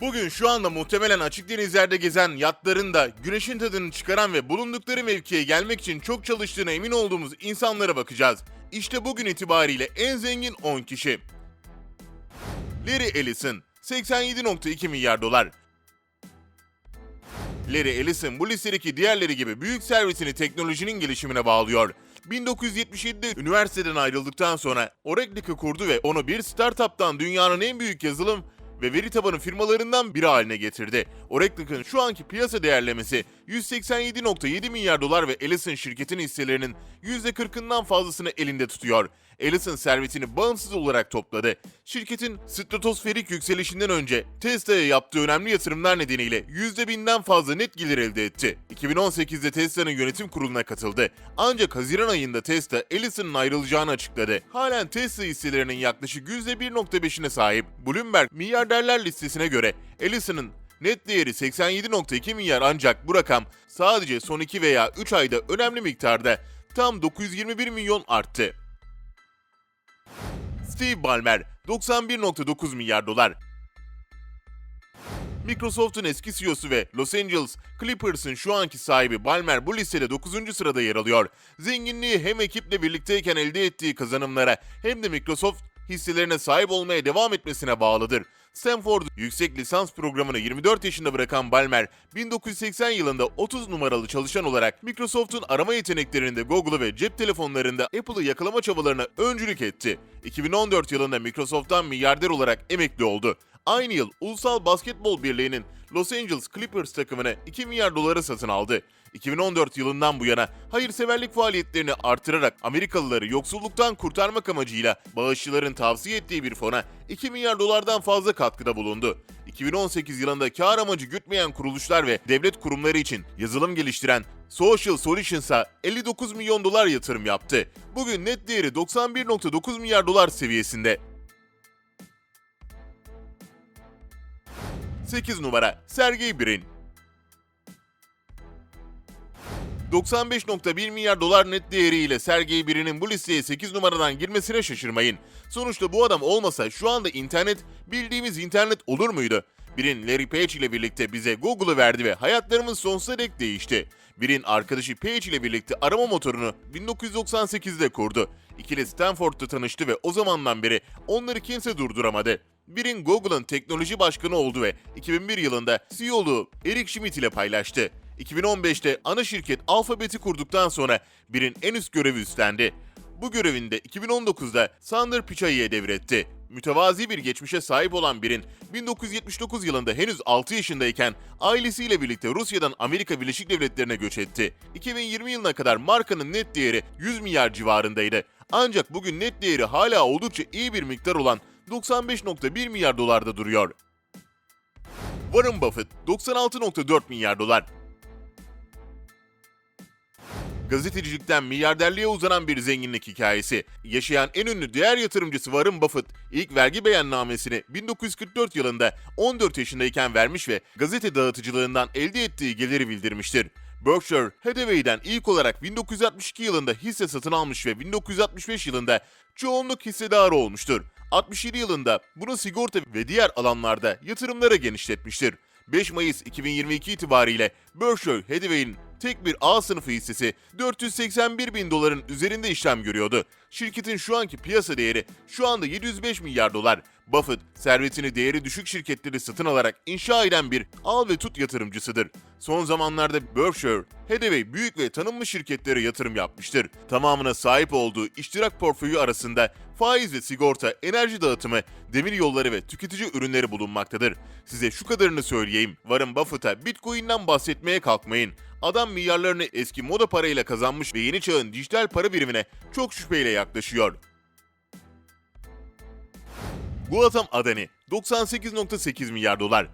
Bugün şu anda muhtemelen açık denizlerde gezen yatların da güneşin tadını çıkaran ve bulundukları mevkiye gelmek için çok çalıştığına emin olduğumuz insanlara bakacağız. İşte bugün itibariyle en zengin 10 kişi. Larry Ellison 87.2 milyar dolar. Larry Ellison bu listedeki diğerleri gibi büyük servisini teknolojinin gelişimine bağlıyor. 1977'de üniversiteden ayrıldıktan sonra Oracle'ı kurdu ve onu bir startuptan dünyanın en büyük yazılım ve veri tabanı firmalarından biri haline getirdi. Oracle'ın şu anki piyasa değerlemesi 187.7 milyar dolar ve Ellison şirketin hisselerinin %40'ından fazlasını elinde tutuyor. Ellison servetini bağımsız olarak topladı. Şirketin stratosferik yükselişinden önce Tesla'ya yaptığı önemli yatırımlar nedeniyle %1000'den fazla net gelir elde etti. 2018'de Tesla'nın yönetim kuruluna katıldı. Ancak Haziran ayında Tesla Ellison'ın ayrılacağını açıkladı. Halen Tesla hisselerinin yaklaşık %1.5'ine sahip. Bloomberg milyarderler listesine göre Ellison'ın Net değeri 87.2 milyar ancak bu rakam sadece son 2 veya 3 ayda önemli miktarda tam 921 milyon arttı. Steve Ballmer 91.9 milyar dolar. Microsoft'un eski CEO'su ve Los Angeles Clippers'ın şu anki sahibi Ballmer bu listede 9. sırada yer alıyor. Zenginliği hem ekiple birlikteyken elde ettiği kazanımlara hem de Microsoft hisselerine sahip olmaya devam etmesine bağlıdır. Stanford yüksek lisans programını 24 yaşında bırakan Ballmer, 1980 yılında 30 numaralı çalışan olarak Microsoft'un arama yeteneklerinde Google'ı ve cep telefonlarında Apple'ı yakalama çabalarına öncülük etti. 2014 yılında Microsoft'tan milyarder olarak emekli oldu. Aynı yıl Ulusal Basketbol Birliği'nin Los Angeles Clippers takımını 2 milyar dolara satın aldı. 2014 yılından bu yana hayırseverlik faaliyetlerini artırarak Amerikalıları yoksulluktan kurtarmak amacıyla bağışçıların tavsiye ettiği bir fona 2 milyar dolardan fazla katkıda bulundu. 2018 yılında kar amacı gütmeyen kuruluşlar ve devlet kurumları için yazılım geliştiren Social Solutions'a 59 milyon dolar yatırım yaptı. Bugün net değeri 91.9 milyar dolar seviyesinde. 8 numara Sergey Brin 95.1 milyar dolar net değeriyle Sergey Brin'in bu listeye 8 numaradan girmesine şaşırmayın. Sonuçta bu adam olmasa şu anda internet bildiğimiz internet olur muydu? Brin Larry Page ile birlikte bize Google'ı verdi ve hayatlarımız sonsuza dek değişti. Brin arkadaşı Page ile birlikte arama motorunu 1998'de kurdu. İkili Stanford'da tanıştı ve o zamandan beri onları kimse durduramadı. Brin Google'ın teknoloji başkanı oldu ve 2001 yılında CEO'luğu Eric Schmidt ile paylaştı. 2015'te ana şirket Alphabet'i kurduktan sonra Brin en üst görevi üstlendi. Bu görevinde 2019'da Sundar Pichai'ye devretti. Mütevazi bir geçmişe sahip olan Brin, 1979 yılında henüz 6 yaşındayken ailesiyle birlikte Rusya'dan Amerika Birleşik Devletleri'ne göç etti. 2020 yılına kadar markanın net değeri 100 milyar civarındaydı. Ancak bugün net değeri hala oldukça iyi bir miktar olan 95.1 milyar dolarda duruyor. Warren Buffett 96.4 milyar dolar. Gazetecilikten milyarderliğe uzanan bir zenginlik hikayesi. Yaşayan en ünlü diğer yatırımcısı Warren Buffett ilk vergi beyannamesini 1944 yılında 14 yaşındayken vermiş ve gazete dağıtıcılığından elde ettiği geliri bildirmiştir. Berkshire Hathaway'den ilk olarak 1962 yılında hisse satın almış ve 1965 yılında çoğunluk hissedarı olmuştur. 67 yılında bunu sigorta ve diğer alanlarda yatırımlara genişletmiştir. 5 Mayıs 2022 itibariyle Berkshire Hathaway'in tek bir A sınıfı hissesi 481 bin doların üzerinde işlem görüyordu. Şirketin şu anki piyasa değeri şu anda 705 milyar dolar. Buffett, servetini değeri düşük şirketleri satın alarak inşa eden bir al ve tut yatırımcısıdır. Son zamanlarda Berkshire, Hathaway büyük ve tanınmış şirketlere yatırım yapmıştır. Tamamına sahip olduğu iştirak portföyü arasında faiz ve sigorta, enerji dağıtımı, demir yolları ve tüketici ürünleri bulunmaktadır. Size şu kadarını söyleyeyim. Warren Buffett'a Bitcoin'den bahsetmeye kalkmayın. Adam milyarlarını eski moda parayla kazanmış ve yeni çağın dijital para birimine çok şüpheyle yaklaşıyor. Guatam Adani 98.8 milyar dolar.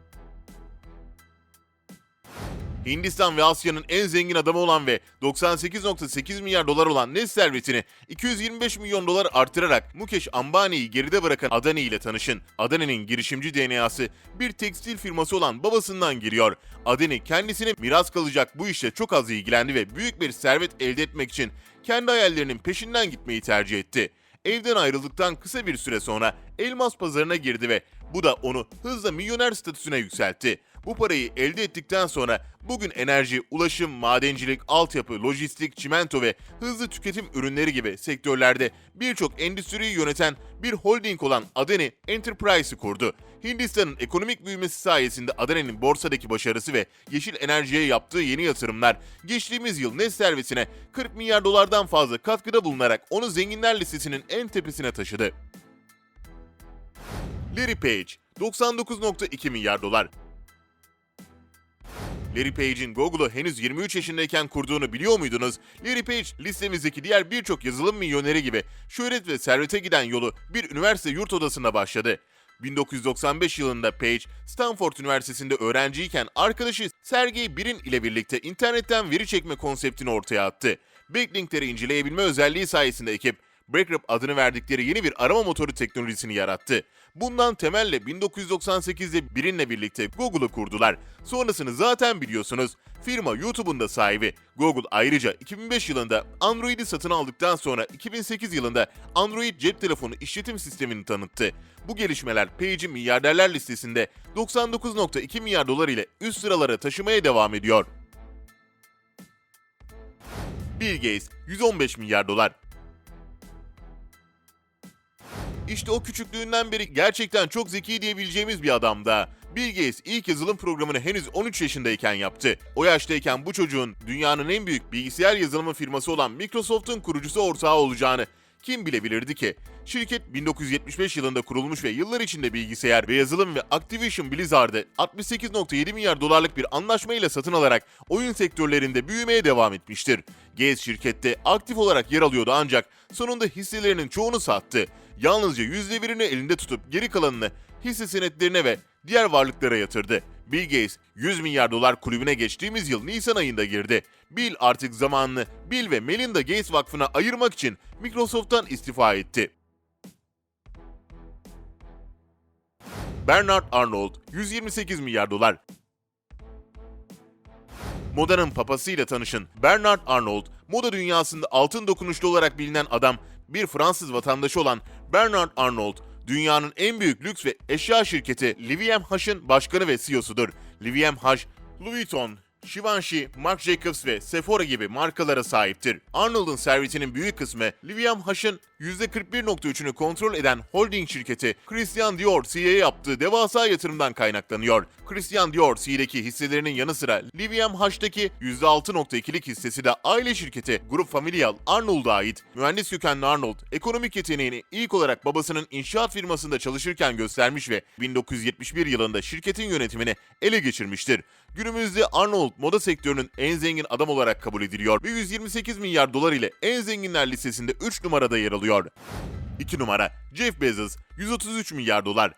Hindistan ve Asya'nın en zengin adamı olan ve 98.8 milyar dolar olan net servetini 225 milyon dolar artırarak Mukesh Ambani'yi geride bırakan Adani ile tanışın. Adani'nin girişimci DNA'sı bir tekstil firması olan babasından giriyor. Adani kendisine miras kalacak bu işle çok az ilgilendi ve büyük bir servet elde etmek için kendi hayallerinin peşinden gitmeyi tercih etti evden ayrıldıktan kısa bir süre sonra elmas pazarına girdi ve Bu da onu hızla milyoner statüsüne yükseltti. Bu parayı elde ettikten sonra bugün enerji, ulaşım, madencilik, altyapı, lojistik, çimento ve hızlı tüketim ürünleri gibi sektörlerde birçok endüstriyi yöneten bir holding olan Adani Enterprise'ı kurdu. Hindistan'ın ekonomik büyümesi sayesinde Adani'nin borsadaki başarısı ve yeşil enerjiye yaptığı yeni yatırımlar geçtiğimiz yıl net servisine 40 milyar dolardan fazla katkıda bulunarak onu zenginler listesinin en tepesine taşıdı. Larry Page 99.2 milyar dolar. Larry Page'in Google'u henüz 23 yaşındayken kurduğunu biliyor muydunuz? Larry Page listemizdeki diğer birçok yazılım milyoneri gibi şöhret ve servete giden yolu bir üniversite yurt odasında başladı. 1995 yılında Page, Stanford Üniversitesi'nde öğrenciyken arkadaşı Sergey Brin ile birlikte internetten veri çekme konseptini ortaya attı. Backlinkleri inceleyebilme özelliği sayesinde ekip, Backup adını verdikleri yeni bir arama motoru teknolojisini yarattı. Bundan temelle 1998'de Brin'le birlikte Google'ı kurdular. Sonrasını zaten biliyorsunuz. Firma YouTube'un da sahibi. Google ayrıca 2005 yılında Android'i satın aldıktan sonra 2008 yılında Android cep telefonu işletim sistemini tanıttı. Bu gelişmeler Page'i milyarderler listesinde 99.2 milyar dolar ile üst sıralara taşımaya devam ediyor. Bill Gates 115 milyar dolar. İşte o küçüklüğünden beri gerçekten çok zeki diyebileceğimiz bir adam da. Bill Gates ilk yazılım programını henüz 13 yaşındayken yaptı. O yaştayken bu çocuğun dünyanın en büyük bilgisayar yazılımı firması olan Microsoft'un kurucusu ortağı olacağını kim bilebilirdi ki? Şirket 1975 yılında kurulmuş ve yıllar içinde bilgisayar ve yazılım ve Activision Blizzard'ı 68.7 milyar dolarlık bir anlaşmayla satın alarak oyun sektörlerinde büyümeye devam etmiştir. Gates şirkette aktif olarak yer alıyordu ancak sonunda hisselerinin çoğunu sattı. Yalnızca %1'ini elinde tutup geri kalanını hisse senetlerine ve diğer varlıklara yatırdı. Bill Gates 100 milyar dolar kulübüne geçtiğimiz yıl Nisan ayında girdi. Bill artık zamanını Bill ve Melinda Gates Vakfı'na ayırmak için Microsoft'tan istifa etti. Bernard Arnold 128 milyar dolar. Modanın papasıyla tanışın. Bernard Arnold, moda dünyasında altın dokunuşlu olarak bilinen adam, bir Fransız vatandaşı olan Bernard Arnold, dünyanın en büyük lüks ve eşya şirketi LVMH'ın başkanı ve CEO'sudur. LVMH, Louis Vuitton, Givenchy, Marc Jacobs ve Sephora gibi markalara sahiptir. Arnold'un servetinin büyük kısmı LVMH'ın %41.3'ünü kontrol eden holding şirketi Christian Dior CE'ye yaptığı devasa yatırımdan kaynaklanıyor. Christian Dior CE'deki hisselerinin yanı sıra LVMH'daki %6.2'lik hissesi de aile şirketi Grup Familial Arnold'a ait. Mühendis kökenli Arnold, ekonomik yeteneğini ilk olarak babasının inşaat firmasında çalışırken göstermiş ve 1971 yılında şirketin yönetimini ele geçirmiştir. Günümüzde Arnold moda sektörünün en zengin adam olarak kabul ediliyor ve 128 milyar dolar ile en zenginler listesinde 3 numarada yer alıyor. 2 numara Jeff Bezos 133 milyar dolar.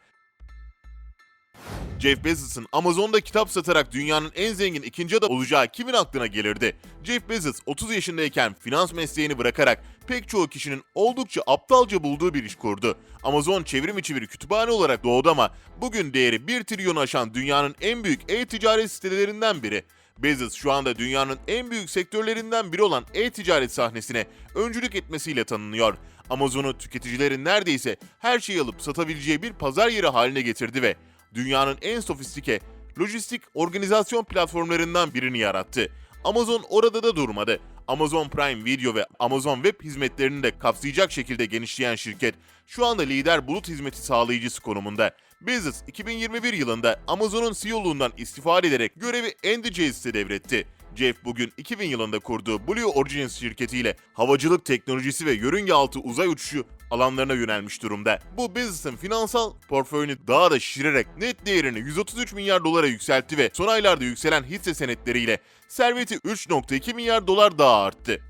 Jeff Bezos'ın Amazon'da kitap satarak dünyanın en zengin ikinci adam olacağı kimin aklına gelirdi? Jeff Bezos 30 yaşındayken finans mesleğini bırakarak pek çoğu kişinin oldukça aptalca bulduğu bir iş kurdu. Amazon çevrim içi bir kütüphane olarak doğdu ama bugün değeri 1 trilyonu aşan dünyanın en büyük e-ticaret sitelerinden biri. Bezos şu anda dünyanın en büyük sektörlerinden biri olan e-ticaret sahnesine öncülük etmesiyle tanınıyor. Amazon'u tüketicilerin neredeyse her şeyi alıp satabileceği bir pazar yeri haline getirdi ve dünyanın en sofistike lojistik organizasyon platformlarından birini yarattı. Amazon orada da durmadı. Amazon Prime Video ve Amazon Web hizmetlerini de kapsayacak şekilde genişleyen şirket şu anda lider bulut hizmeti sağlayıcısı konumunda. Bezos 2021 yılında Amazon'un CEO'luğundan istifa ederek görevi Andy Jace'e devretti. Jeff bugün 2000 yılında kurduğu Blue Origin şirketiyle havacılık teknolojisi ve yörünge altı uzay uçuşu alanlarına yönelmiş durumda. Bu Bezos'ın finansal portföyünü daha da şişirerek net değerini 133 milyar dolara yükseltti ve son aylarda yükselen hisse senetleriyle serveti 3.2 milyar dolar daha arttı.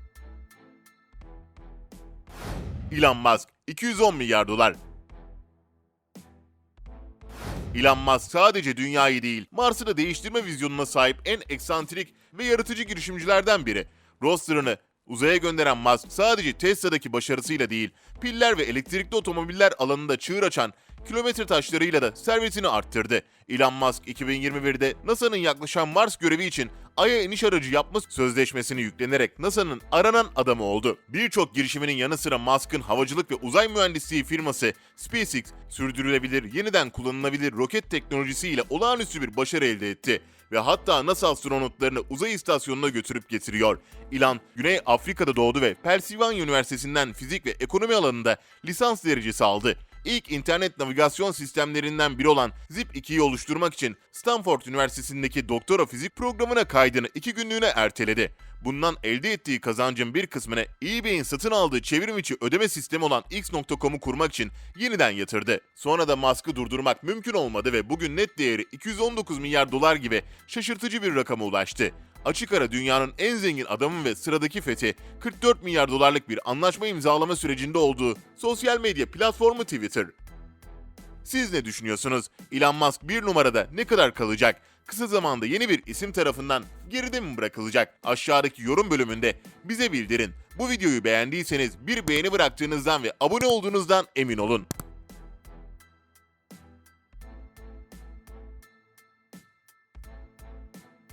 Elon Musk 210 milyar dolar. Elon Musk sadece dünyayı değil, Mars'ı da değiştirme vizyonuna sahip en eksantrik ve yaratıcı girişimcilerden biri. Roster'ını uzaya gönderen Musk sadece Tesla'daki başarısıyla değil, piller ve elektrikli otomobiller alanında çığır açan kilometre taşlarıyla da servetini arttırdı. Elon Musk 2021'de NASA'nın yaklaşan Mars görevi için Ay'a iniş aracı yapma sözleşmesini yüklenerek NASA'nın aranan adamı oldu. Birçok girişiminin yanı sıra Musk'ın havacılık ve uzay mühendisliği firması SpaceX, sürdürülebilir, yeniden kullanılabilir roket teknolojisiyle olağanüstü bir başarı elde etti ve hatta NASA astronotlarını uzay istasyonuna götürüp getiriyor. İlan, Güney Afrika'da doğdu ve Pennsylvania Üniversitesi'nden fizik ve ekonomi alanında lisans derecesi aldı. İlk internet navigasyon sistemlerinden biri olan Zip2'yi oluşturmak için Stanford Üniversitesi'ndeki doktora fizik programına kaydını iki günlüğüne erteledi. Bundan elde ettiği kazancın bir kısmını eBay'in satın aldığı çevrim içi ödeme sistemi olan X.com'u kurmak için yeniden yatırdı. Sonra da Musk'ı durdurmak mümkün olmadı ve bugün net değeri 219 milyar dolar gibi şaşırtıcı bir rakama ulaştı. Açık ara dünyanın en zengin adamı ve sıradaki fethi 44 milyar dolarlık bir anlaşma imzalama sürecinde olduğu sosyal medya platformu Twitter. Siz ne düşünüyorsunuz? Elon Musk bir numarada ne kadar kalacak? Kısa zamanda yeni bir isim tarafından geride mi bırakılacak? Aşağıdaki yorum bölümünde bize bildirin. Bu videoyu beğendiyseniz bir beğeni bıraktığınızdan ve abone olduğunuzdan emin olun.